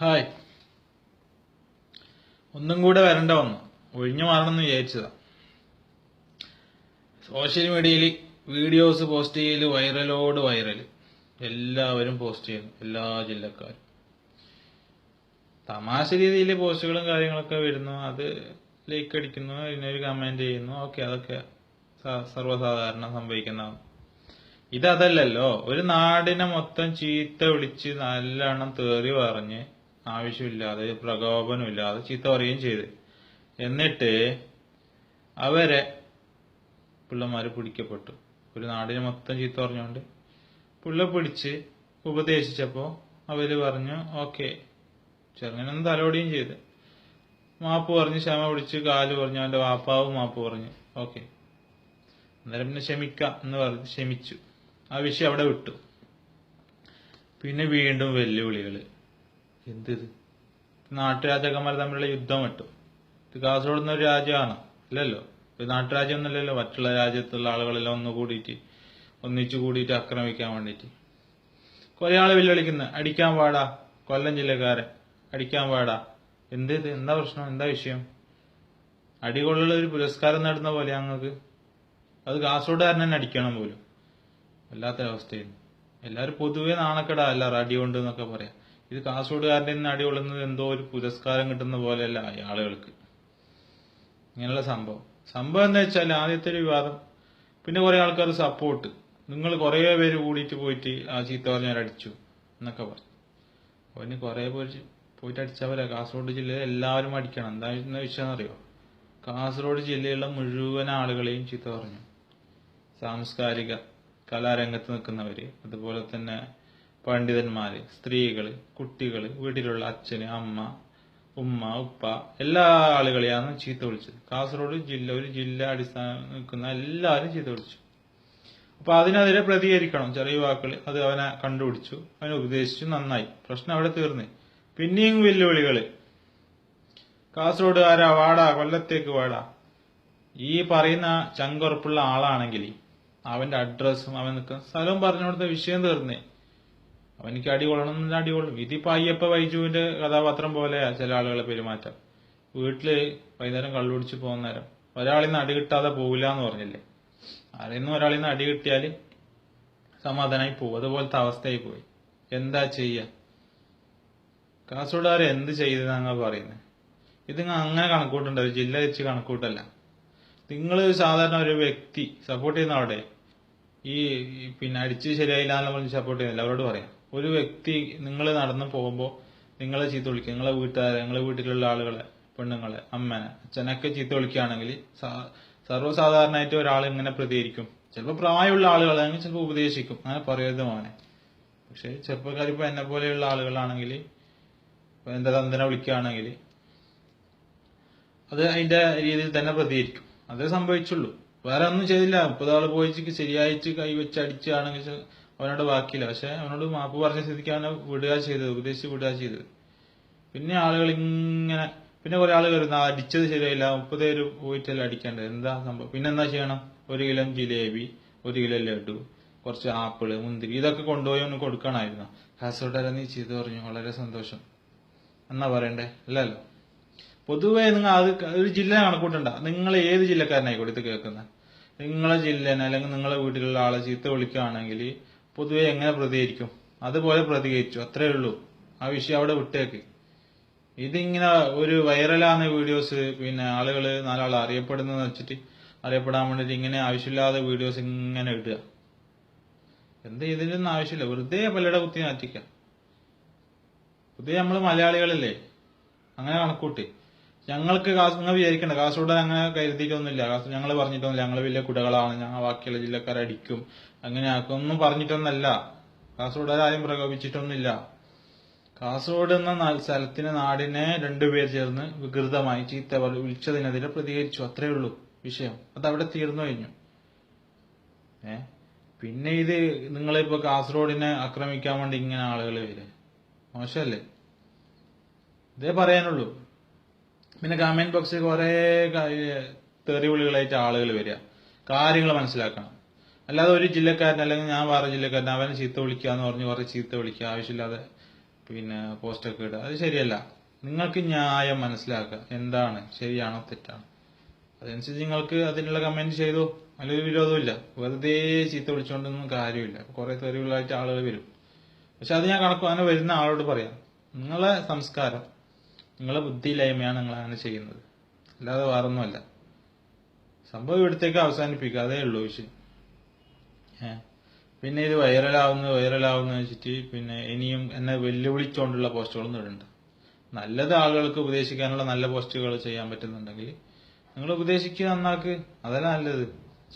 Hi. ഒന്നും കൂടെ വരണ്ട വന്നു ഒഴിഞ്ഞു മാറണമെന്ന് വിചാരിച്ചതാ. സോഷ്യൽ മീഡിയയിൽ വീഡിയോസ് പോസ്റ്റ് ചെയ്ത് വൈറലോട് വൈറൽ. എല്ലാവരും പോസ്റ്റ് ചെയ്യുന്നു. എല്ലാ ജില്ലക്കാരും. തമാശ രീതിയിൽ പോസ്റ്റുകളും കാര്യങ്ങളൊക്കെ വരുന്നു. അത് ലൈക്ക് അടിക്കുന്നു അതിനൊരു കമന്റ് ചെയ്യുന്നു. ഓക്കെ അതൊക്കെ സർവസാധാരണ സംഭവിക്കുന്നതാണ്. ഇതല്ലല്ലോ ഒരു നാടിനെ മൊത്തം ചീത്ത വിളിച്ച് നല്ലോണം തേറി പറഞ്ഞ് ആവശ്യമില്ലാതെ പ്രകോപനമില്ലാതെ ചീത്ത പറയുകയും ചെയ്ത്. എന്നിട്ട് അവരെ പിള്ളമാർ പിടിക്കപ്പെട്ടു. ഒരു നാടിനെ മൊത്തം ചീത്ത പറഞ്ഞുകൊണ്ട് പുള്ള പിടിച്ച് ഉപദേശിച്ചപ്പോൾ അവർ പറഞ്ഞു ഓക്കെ. ചെറുങ്ങനൊന്ന് തലോടിയും ചെയ്ത്. മാപ്പ് പറഞ്ഞ് ക്ഷമ പിടിച്ച് കാൽ പറഞ്ഞു അവന്റെ വാപ്പാവും മാപ്പ് പറഞ്ഞു ഓക്കെ. അന്നേരം പിന്നെ ക്ഷമിക്കാം എന്ന് പറഞ്ഞ് ക്ഷമിച്ചു. ആ വിഷയം അവിടെ വിട്ടു. പിന്നെ വീണ്ടും വെല്ലുവിളികൾ ഇത് നാട്ടുരാജാക്കന്മാർ തമ്മിലുള്ള യുദ്ധം വിട്ടു. ഇത് കാസർഗോഡ് എന്നൊരു രാജ്യമാണ് അല്ലല്ലോ ഇത് നാട്ടുരാജ്യമൊന്നുമല്ലല്ലോ മറ്റുള്ള രാജ്യത്തുള്ള ആളുകളെല്ലാം ഒന്ന് കൂടിയിട്ട് ഒന്നിച്ചു കൂടിയിട്ട് ആക്രമിക്കാൻ വേണ്ടിയിട്ട്. കുറെ ആൾ വെല്ലുവിളിക്കുന്ന അടിക്കാൻ പാടാ കൊല്ലം ജില്ലക്കാരൻ അടിക്കാൻ പാടാ. എന്ത് ഇത് എന്താ പ്രശ്നം? എന്താ വിഷയം? അടികൊള്ളുള്ള ഒരു പുരസ്കാരം നേടുന്ന പോലെ ഞങ്ങൾക്ക് അത് കാസർഗോഡുകാരൻ തന്നെ അടിക്കണം പോലും. വല്ലാത്തൊരവസ്ഥയായിരുന്നു. എല്ലാവരും പൊതുവേ നാണക്കെടാ എല്ലാവരും അടി കൊണ്ട് എന്നൊക്കെ പറയാം. ഇത് കാസർഗോഡുകാരുടെ നിന്ന് അടി ഉള്ളുന്നത് എന്തോ ഒരു പുരസ്കാരം കിട്ടുന്ന പോലെയല്ല ഈ ആളുകൾക്ക്. ഇങ്ങനെയുള്ള സംഭവം. സംഭവം എന്താ വെച്ചാൽ ആദ്യത്തെ ഒരു വിവാദം. പിന്നെ കുറെ ആൾക്കാർ സപ്പോർട്ട് നിങ്ങൾ കുറേ പേര് കൂടിയിട്ട് പോയിട്ട് ആ ചീത്ത പറഞ്ഞവരടിച്ചു എന്നൊക്കെ പറഞ്ഞു. അവന് കുറേ പേര് പോയിട്ട് അടിച്ചവരാ കാസർഗോഡ് ജില്ലയിൽ എല്ലാവരും അടിക്കണം. എന്താ വിഷയം അറിയോ? കാസർഗോഡ് ജില്ലയിലുള്ള മുഴുവൻ ആളുകളെയും ചീത്ത പറഞ്ഞു. സാംസ്കാരിക കലാരംഗത്ത് നിൽക്കുന്നവര്. അതുപോലെ തന്നെ പണ്ഡിതന്മാര് സ്ത്രീകൾ കുട്ടികൾ വീട്ടിലുള്ള അച്ഛന് അമ്മ ഉമ്മ ഉപ്പ എല്ലാ ആളുകളെയാണ് ചീത്ത വിളിച്ചത്. കാസർഗോഡ് ജില്ല ഒരു ജില്ല അടിസ്ഥാനം നിൽക്കുന്ന എല്ലാവരും ചീത്ത വിളിച്ചു. അപ്പൊ അതിനെതിരെ പ്രതികരിക്കണം. ചെറിയ യുവാക്കൾ അത് അവനെ കണ്ടുപിടിച്ചു. അവനെ ഉപദേശിച്ചു. നന്നായി. പ്രശ്നം അവിടെ തീർന്ന്. പിന്നെയും കാസർഗോഡ് കാസർഗോഡുകാരാ വാടാ കൊല്ലത്തേക്ക് വാടാ. ഈ പറയുന്ന ചങ്കുറപ്പുള്ള ആളാണെങ്കിൽ അവന്റെ അഡ്രസ്സും അവൻ നിൽക്കുന്ന സ്ഥലവും പറഞ്ഞു കൊടുത്ത വിഷയം തീർന്നേ. അവനിക്ക് അടി കൊള്ളണം എന്നാൽ അടി കൊള്ളും ഇതിപ്പോ അയ്യപ്പ വൈജുവിന്റെ കഥാപാത്രം പോലെയാ ചില ആളുകളെ പെരുമാറ്റം. വീട്ടിൽ വൈകുന്നേരം കള്ളുപിടിച്ച് പോകുന്ന നേരം ഒരാളിൽ നിന്ന് അടി കിട്ടാതെ പോവില്ല എന്ന് പറഞ്ഞില്ലേ? ആരെന്നും ഒരാളിൽ നിന്ന് അടി കിട്ടിയാൽ സമാധാനമായി പോകും അതുപോലത്തെ അവസ്ഥയായി പോയി. എന്താ ചെയ്യ? കാസർഗോഡുകാർ എന്ത് ചെയ്തെന്നാ പറയുന്നത് ഇത് ഇങ്ങ് അങ്ങനെ കണക്കൂട്ടുണ്ട് ജില്ല വെച്ച് കണക്കൂട്ടല്ല. നിങ്ങൾ സാധാരണ ഒരു വ്യക്തി സപ്പോർട്ട് ചെയ്യുന്ന അവിടെ ഈ പിന്നെ അടിച്ച് ശരിയായില്ല എന്ന് പറഞ്ഞ് സപ്പോർട്ട് ചെയ്യുന്നില്ല. അവരോട് പറയാം. ഒരു വ്യക്തി നിങ്ങൾ നടന്നു പോകുമ്പോൾ നിങ്ങളെ ചീത്ത വിളിക്കുക. നിങ്ങളെ വീട്ടുകാരെ നിങ്ങളെ വീട്ടിലുള്ള ആളുകളെ പെണ്ണുങ്ങളെ അമ്മനെ അച്ഛനൊക്കെ ചീത്ത വിളിക്കുകയാണെങ്കിൽ സർവസാധാരണമായിട്ട് ഒരാൾ ഇങ്ങനെ പ്രതികരിക്കും. ചിലപ്പോൾ പ്രായമുള്ള ആളുകളാണെങ്കിൽ ചിലപ്പോൾ ഉപദേശിക്കും. അങ്ങനെ പറയരുത് മോനെ. പക്ഷെ ചെറുപ്പക്കാർ ഇപ്പോൾ എന്നെ പോലെയുള്ള ആളുകളാണെങ്കിൽ ഇപ്പോൾ എന്റെ തന്തനെ വിളിക്കുകയാണെങ്കിൽ അത് അതിന്റെ രീതിയിൽ തന്നെ പ്രതികരിക്കും. അതേ സംഭവിച്ചുള്ളൂ. വേറെ ഒന്നും ചെയ്തില്ല. മുപ്പതാൾ പോയിട്ട് ശരിയായിട്ട് കൈവച്ച് അടിച്ചാണെങ്കിൽ അവനോട് ബാക്കിയില്ല. പക്ഷെ അവനോട് മാപ്പ് പറഞ്ഞ സ്ഥിതിക്ക് അവനെ വിടുക ചെയ്തത് ഉപദേശിച്ച് വിടുക ചെയ്തത്. പിന്നെ ആളുകൾ ഇങ്ങനെ പിന്നെ കുറെ ആളുകൾ ആ അടിച്ചത് ശരിയായില്ല. മുപ്പത് പേര് പോയിട്ടല്ല അടിക്കേണ്ടത്. എന്താ സംഭവം? പിന്നെ എന്താ ചെയ്യണം? ഒരു കിലോ ജിലേബി ഒരു കിലോ ലഡു കുറച്ച് ആപ്പിൾ മുന്തിരി ഇതൊക്കെ കൊണ്ടുപോയി ഒന്ന് കൊടുക്കണമായിരുന്നു. കാസർഗോഡ് നീ ചെയ്തു പറഞ്ഞു. വളരെ സന്തോഷം. എന്നാ പറയണ്ടേ? അല്ലല്ലോ. പൊതുവെ നിങ്ങൾ അത് ഒരു ജില്ല കണക്കൂട്ടണ്ട. നിങ്ങൾ ഏത് ജില്ലക്കാരനായിക്കോട്ടെ ഇത് കേൾക്കുന്നത്? നിങ്ങളെ ജില്ലനെ അല്ലെങ്കിൽ നിങ്ങളെ വീട്ടിലുള്ള ആളെ ചീത്ത വിളിക്കുകയാണെങ്കിൽ പൊതുവെ എങ്ങനെ പ്രതികരിക്കും? അതുപോലെ പ്രതികരിച്ചു. അത്രേ ഉള്ളൂ. ആ വിഷയം അവിടെ വിട്ടേക്ക്. ഇതിങ്ങനെ ഒരു വൈറലാകുന്ന വീഡിയോസ് പിന്നെ ആളുകൾ നാലാൾ അറിയപ്പെടുന്നത് വെച്ചിട്ട് അറിയപ്പെടാൻ വേണ്ടിയിട്ട് ഇങ്ങനെ ആവശ്യമില്ലാതെ വീഡിയോസ് ഇങ്ങനെ ഇടുക. എന്ത് ഇതിനൊന്നും ആവശ്യമില്ല. വെറുതെ പലരുടെ കുത്തി മാറ്റിക്കാം പൊതുവെ നമ്മൾ മലയാളികളല്ലേ? അങ്ങനെ കണക്കൂട്ടി. ഞങ്ങൾക്ക് നിങ്ങൾ വിചാരിക്കണ്ട കാസർഗോഡ് അങ്ങനെ കരുതിയിട്ടൊന്നുമില്ല. കാസർഗോഡ് ഞങ്ങൾ പറഞ്ഞിട്ടൊന്നുമില്ല. ഞങ്ങൾ വലിയ കുടകളാണ്. ഞങ്ങൾ ബാക്കിയുള്ള ജില്ലക്കാരെ അടിക്കും. അങ്ങനെ ആക്കൊന്നും പറഞ്ഞിട്ടൊന്നല്ല. കാസർഗോഡ് ആരും പ്രകോപിച്ചിട്ടൊന്നുമില്ല കാസർഗോഡ് എന്ന സ്ഥലത്തിന് നാടിനെ രണ്ടുപേർ ചേർന്ന് വികൃതമായി ചീത്ത വിളിച്ചതിനെതിരെ പ്രതികരിച്ചു. അത്രേ ഉള്ളൂ വിഷയം. അത് അവിടെ തീർന്നു കഴിഞ്ഞു. ഏ? പിന്നെ ഇത് നിങ്ങളിപ്പോ കാസർഗോഡിനെ ആക്രമിക്കാൻ വേണ്ടി ഇങ്ങനെ ആളുകൾ വരെ മോശമല്ലേ? ഇതേ പറയാനുള്ളൂ. പിന്നെ കമന്റ് ബോക്സിൽ കുറെ തെറിവിളികളായിട്ട് ആളുകൾ വരിക. കാര്യങ്ങൾ മനസ്സിലാക്കണം. അല്ലാതെ ഒരു ജില്ലക്കാരൻ അല്ലെങ്കിൽ ഞാൻ വേറെ ജില്ലക്കാരൻ അവനെ ചീത്ത വിളിക്കുക എന്ന് പറഞ്ഞ് കുറെ ചീത്ത വിളിക്കുക ആവശ്യമില്ലാതെ പിന്നെ പോസ്റ്റൊക്കെ ഇടുക അത് ശരിയല്ല. നിങ്ങൾക്ക് ന്യായം മനസ്സിലാക്കുക. എന്താണ്? ശരിയാണോ? തെറ്റാണോ? അതനുസരിച്ച് നിങ്ങൾക്ക് അതിനുള്ള കമന്റ് ചെയ്തു. അതിലൊരു വിരോധമില്ല വെറുതെ ചീത്ത വിളിച്ചുകൊണ്ടൊന്നും കാര്യമില്ല. കുറേ തെറിവുകളായിട്ട് ആളുകൾ വരും. പക്ഷെ അത് ഞാൻ കണക്കു അങ്ങനെ വരുന്ന ആളോട് പറയാം. നിങ്ങളെ സംസ്കാരം നിങ്ങളെ ബുദ്ധിയില്ലായ്മയാണ് നിങ്ങൾ അങ്ങനെ ചെയ്യുന്നത്. അല്ലാതെ വേറൊന്നുമല്ല. സംഭവം ഇവിടത്തേക്ക് അവസാനിപ്പിക്കുക അതേ ഉള്ളൂ വിഷയം. പിന്നെ ഇത് വൈറലാവുന്നു വൈറലാവുന്നു വെച്ചിട്ട് പിന്നെ ഇനിയും എന്നെ വെല്ലുവിളിച്ചുകൊണ്ടുള്ള പോസ്റ്റുകളൊന്നും ഇടണ്ട. നല്ലത് ആളുകൾക്ക് ഉപദേശിക്കാനുള്ള നല്ല പോസ്റ്റുകൾ ചെയ്യാൻ പറ്റുന്നുണ്ടെങ്കിൽ നിങ്ങൾ ഉപദേശിക്കുക നന്നാക്ക്. അതല്ല നല്ലത്.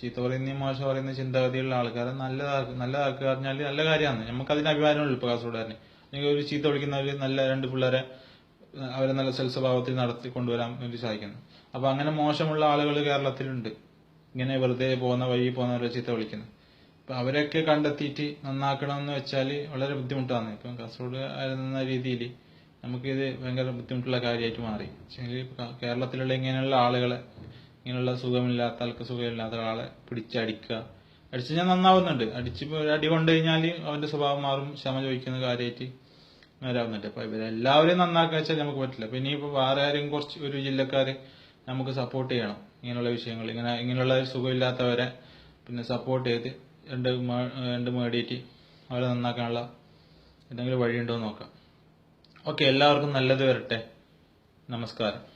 ചീത്ത പറയുന്ന മോശം പറയുന്ന ചിന്താഗതിയുള്ള ആൾക്കാരെ നല്ലതാക്കുക നല്ലതാക്കുക പറഞ്ഞാൽ നല്ല കാര്യമാണ്. നമുക്ക് അതിന് അഭിമാനമുള്ളൂ ഇപ്പൊ കാസർഗോഡുകാരനെ. നിങ്ങൾ ഒരു ചീത്ത വിളിക്കുന്നവര് നല്ല രണ്ട് പിള്ളേരെ അവരെ നല്ല സൽസ്വഭാവത്തിൽ നടത്തി കൊണ്ടുവരാൻ വേണ്ടി സാധിക്കുന്നു. അപ്പൊ അങ്ങനെ മോശമുള്ള ആളുകൾ കേരളത്തിലുണ്ട്. ഇങ്ങനെ വെറുതെ പോകുന്ന വഴി പോകുന്നവരെ ചീത്ത വിളിക്കുന്നു. അപ്പൊ അവരൊക്കെ കണ്ടെത്തിയിട്ട് നന്നാക്കണം എന്ന് വെച്ചാൽ വളരെ ബുദ്ധിമുട്ടാണ്. ഇപ്പം കാസർഗോഡ് ആയിരുന്ന രീതിയിൽ നമുക്കിത് ഭയങ്കര ബുദ്ധിമുട്ടുള്ള കാര്യമായിട്ട് മാറി. കേരളത്തിലുള്ള ഇങ്ങനെയുള്ള ആളുകളെ ഇങ്ങനെയുള്ള സുഖമില്ലാത്ത ആൾക്ക് സുഖമില്ലാത്ത ആളെ പിടിച്ചടിക്കുക. അടിച്ച് ഞാൻ നന്നാവുന്നുണ്ട്. അടിച്ച് അടി കൊണ്ടു കഴിഞ്ഞാൽ അവന്റെ സ്വഭാവം മാറും. ക്ഷമ ചോദിക്കുന്ന കാര്യമായിട്ട് വരാവുന്നുണ്ട് അപ്പൊ ഇവരെല്ലാവരെയും നന്നാക്കുക വെച്ചാൽ നമുക്ക് പറ്റില്ല. പിന്നെ ഇനിയിപ്പോ വേറെ ആരെയും കുറച്ച് ഒരു ജില്ലക്കാര് നമുക്ക് സപ്പോർട്ട് ചെയ്യണം. ഇങ്ങനെയുള്ള വിഷയങ്ങൾ ഇങ്ങനെ ഇങ്ങനെയുള്ള സുഖമില്ലാത്തവരെ പിന്നെ സപ്പോർട്ട് ചെയ്ത് രണ്ട് രണ്ട് മേടിയിട്ട് അവരെ നന്നാക്കാനുള്ള എന്തെങ്കിലും വഴിയുണ്ടോ നോക്കാം. ഓക്കെ എല്ലാവർക്കും നല്ലത് വരട്ടെ. നമസ്കാരം.